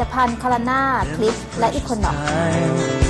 ตภัณฑ์คาราน่าคลิปและอีคอน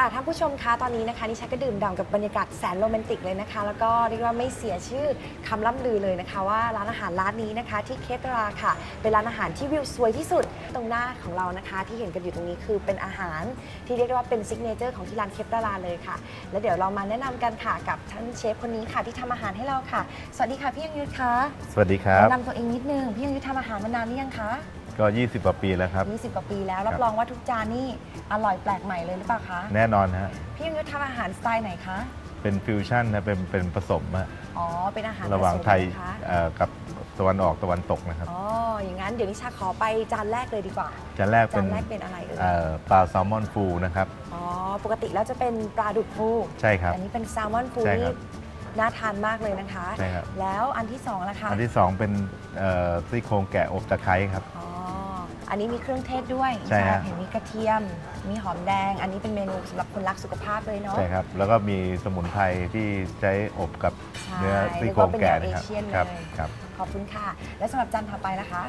ค่ะท่านผู้ชมคะตอนนี้นะคะนิชาก็ดื่มด่ำกับบรรยากาศแสนโรแมนติกเลยนะคะ แล้วก็เรียกว่าไม่เสียชื่อคำล่ำลือเลยนะคะ ว่าร้านอาหารร้านนี้นะคะ ที่เคปราค่ะ เป็นร้านอาหารที่วิวสวยที่สุดตรงหน้าของเรานะคะ ที่เห็นกันอยู่ตรงนี้คือเป็นอาหาร ที่เรียกได้ว่าเป็นซิกเนเจอร์ของที่ร้านเคปราเลยค่ะ แล้วเดี๋ยวเรามาแนะนำกันค่ะกับท่านเชฟคนนี้ค่ะที่ทำอาหารให้เราค่ะ สวัสดีค่ะพี่ยังยุทธคะสวัสดีครับแนะนำตัวเองนิดนึงพี่ยังยุทธทำอาหารมานานหรือยังคะ ก็ 20กว่าปีแล้วครับ 20กว่าปีแล้วรับครับรองว่าทุกจานนี่อร่อยแปลกใหม่เลยหรือเปล่าคะแน่นอนฮะพี่ยังยุทธทำอาหารสไตล์ไหนคะเป็นฟิวชั่นนะเป็นเป็นผสมอะอ๋อเป็นอาหารระหว่างผสมไทยนะคะเอ่อกับตะวันออกตะวันตกนะครับอ๋ออย่างนั้นเดี๋ยวนิชาขอไปจานแรกเลยดีกว่า จานแรกเป็จานนแรกเป็นอะไรเอ่ยเอ่อปลาแซลมอนฟูนะครับ อ๋อปกติแล้วจะเป็นปลาดุกฟูใช่ครับ อันนี้เป็นแซลมอนฟูใช่นี่ครับน่าทานมากเลยนะคะ ใช่ครับ แล้วอันที่สองล่ะคะอันที่สองเป็นเอ่อซี่โครงแกะอบตะไคร้ครับ อ๋อ อันนี้มีเครื่องเทศด้วยใช่ฮะ เห็นมีกระเทียม มีหอมแดง อันนี้เป็นเมนูสำหรับคนรักสุขภาพเลยเนาะ ใช่ครับ แล้วก็มีสมุนไพรที่ใช้อบกับใช่เนื้อซี่โครงแกะนะครับเรียกว่าเป็นแนวเอเชียนเลยครับครับขอบคุณค่ะ และสำหรับจานถัดไปล่ะคะ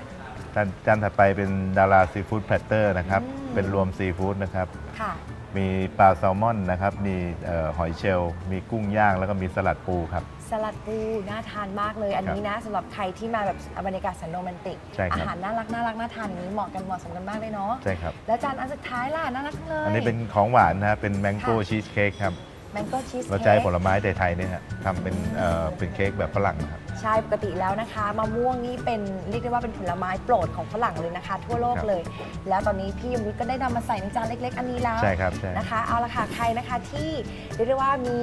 จานจานถัดไปเป็นดาราซีฟู้ดแพลตเตอร์นะครับ อืม เป็นรวมซีฟู้ดนะครับ ค่ะ มีปลาแซลมอนนะครับ มีเอ่อหอยเชลล์ มีกุ้งย่าง แล้วก็มีสลัดปูครับ สลัดปูน่าทานมากเลยอันนี้นะสำหรับใครที่มาแบบบรรยากาศแสนโรแมนติก ใช่ครับ อาหารน่ารักน่ารักน่าทานอย่างนี้เหมาะกันเหมาะสมกันมากเลยเนาะใช่ครับ แล้วจานอันสุดท้ายล่ะน่ารักจังเลย อันนี้เป็นของหวานนะครับเป็นแมงโก้ค่ะ ชีสเค้กครับ แมงโก้ชีสเราใช้ผลไม้ไทยๆเนี่ยฮะทำเป็นเอ่อเป็นเค้กแบบฝรั่งนะครับ ใช่ปกติแล้วนะคะมะม่วงนี่เป็นเรียกได้ว่าเป็นผลไม้โปรดของฝรั่งเลยนะคะ ทั่วโลกครับ เลย แล้วตอนนี้พี่ยมวิทย์ก็ได้นำมาใส่ในจานเล็ก ๆ อันนี้แล้ว ใช่ครับใช่ นะคะเอาละค่ะใครนะคะที่เรียกได้ว่ามี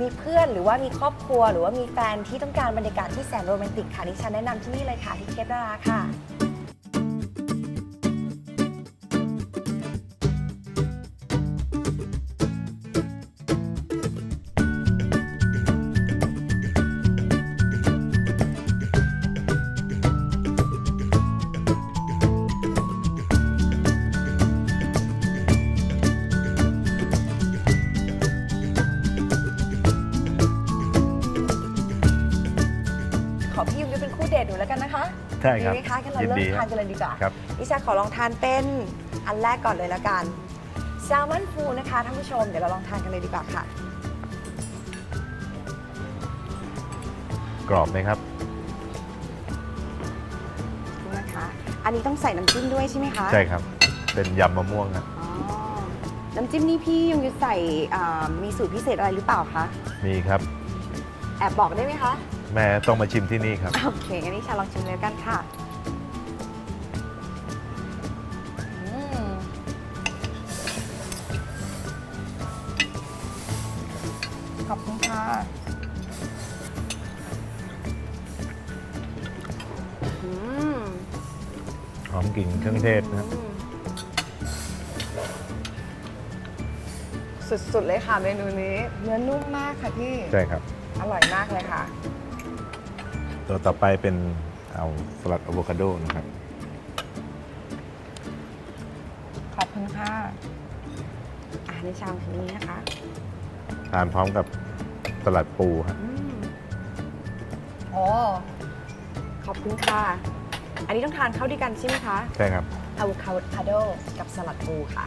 มีเพื่อนหรือว่ามีครอบครัว หรือว่ามีแฟนที่ต้องการบรรยากาศที่แสนโรแมนติกค่ะดิฉันแนะนำที่นี่เลยค่ะที่เคปดาราค่ะ กันนะคะใช่ครับดีไหมคะงั้นเรายินเริ่ดีมคทารันบกันเลยดีกว่าครับ ดิฉันขอลองทานเป็นอันแรกก่อนเลยละกันแซลมอนฟูนะคะท่านผู้ชมเดี๋ยวเราลองทานกันเลยดีกว่าค่ะ กรอบไหมครับ ดูนะคะ อันนี้ต้องใส่น้ำจิ้มด้วยใช่ไหมคะใช่ครับ เป็นยำมะม่วงครับอ๋อน้ำจิ้มนี่พี่ยงยุทธใส่อ่ามีสูตรพิเศษอะไรหรือเปล่าคะ มีครับ แอบบอกได้ไหมคะ แม่ต้องมาชิมที่นี่ครับ โอเคงั้นนี่ชาลองชิมเลยกันค่ะอืมขอบคุณค่ะอืมหอมกลิ่นเครื่องเทศนะครับ อืมสุดๆเลยค่ะเมนูนี้ เนื้อนุ่มมากค่ะพี่ ใช่ครับ อร่อยมากเลยค่ะ ตัวต่อไปเป็นเอาสลัดอะโวคาโดนะครับ ขอบคุณค่ะอ่าในชามนี้นะคะทานพร้อมกับสลัดปูครับอืมโอ้ขอบคุณค่ะ อันนี้ต้องทานเข้าด้วยกันใช่ไหมคะใช่ครับ อะโวคาโดกับสลัดปูค่ะ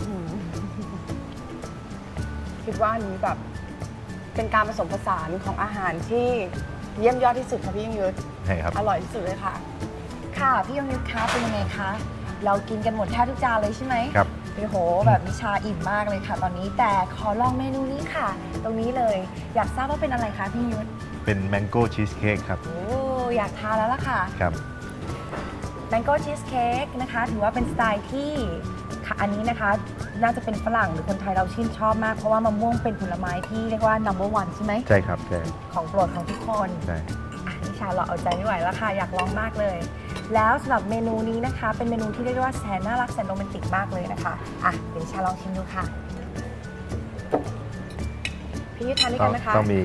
อืมคิดว่าอันนี้แบบ เป็นการผสมผสานของอาหารที่เยี่ยมยอดที่สุดค่ะพี่ยงยุทธใช่ครับ อร่อยที่สุดเลยค่ะ ค่ะ พี่ยงยุทธคะเป็นยังไงคะ เรากินกันหมดแทบทุกจานเลยใช่ไหมครับ โอ้โห แบบนิชาอิ่มมากเลยค่ะ ตอนนี้แต่ขอลองเมนูนี้ค่ะ ตรงนี้เลยอยากทราบว่าเป็นอะไรคะพี่ยุทธเป็นแมงโก้ชีสเค้กครับ โอ้อยากทานแล้วล่ะค่ะ ครับ แมงโก้ชีสเค้กนะคะ ถือว่าเป็นสไตล์ที่ค่ะอันนี้นะคะ น่าจะเป็นฝรั่งหรือคนไทยเราชื่นชอบมาก เพราะว่ามะม่วงเป็นผลไม้ที่เรียกว่า number one ใช่ไหมใช่ครับใช่ของโปรดของทุกคนใช่อะนิชาเราเอาใจไม่ไหวแล้วค่ะ อยากลองมากเลย แล้วสำหรับเมนูนี้นะคะ เป็นเมนูที่เรียกได้ว่าแสนน่ารักแสนโรแมนติกมากเลยนะคะอะเดี๋ยวนิชาลองชิมดูค่ะพี่ยุทธทานด้วยต้กัองนนะคะต้องมี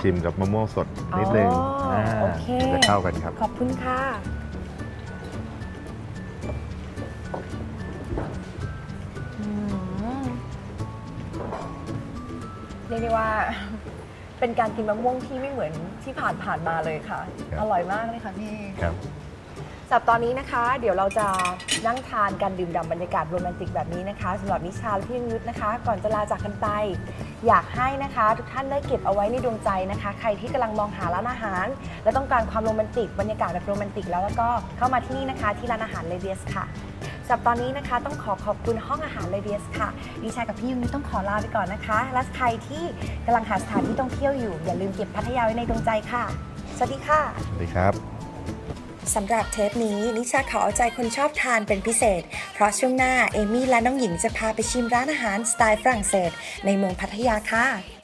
ชิมกับมะม่วงสดนิดนึงอ๋ออาโอเคจะเข้ากันครับ ขอบคุณค่ะ เรียกได้ว่า เป็นการกินมะม่วงที่ไม่เหมือนที่ผ่านผ่านๆมาเลยค่ะ ครับ อร่อยมากเลยค่ะพี่ ครับ สำหรับตอนนี้นะคะ เดี๋ยวเราจะนั่งทานกันดื่มด่ำบรรยากาศโรแมนติกแบบนี้นะคะสำหรับนิชาและพี่ยุทธนะคะ ก่อนจะลาจากกันไป อยากให้นะคะ ทุกท่านได้เก็บเอาไว้ในดวงใจนะคะ ใครที่กำลังมองหาร้านอาหาร และต้องการความโรแมนติกบรรยากาศแบบโรแมนติกแล้วแล้วก็เข้ามาที่นี่นะคะ ที่ร้านอาหารเลเดียสค่ะ สำหรับตอนนี้นะคะต้องขอขอบคุณห้องอาหารเลเดียสค่ะ ดิชากับพี่ยุทธต้องขอลาไปก่อนนะคะ และใครที่กำลังหาสถานที่ท่องเที่ยวอยู่ อย่าลืมเก็บพัทยาไว้ในดวงใจค่ะ สวัสดีค่ะ สวัสดีครับสำหรับเทปนี้นิชาขอเอาใจคนชอบทานเป็นพิเศษ เพราะช่วงหน้าเอมี่และน้องหญิงจะพาไปชิมร้านอาหารสไตล์ฝรั่งเศส ในเมืองพัทยาค่ะ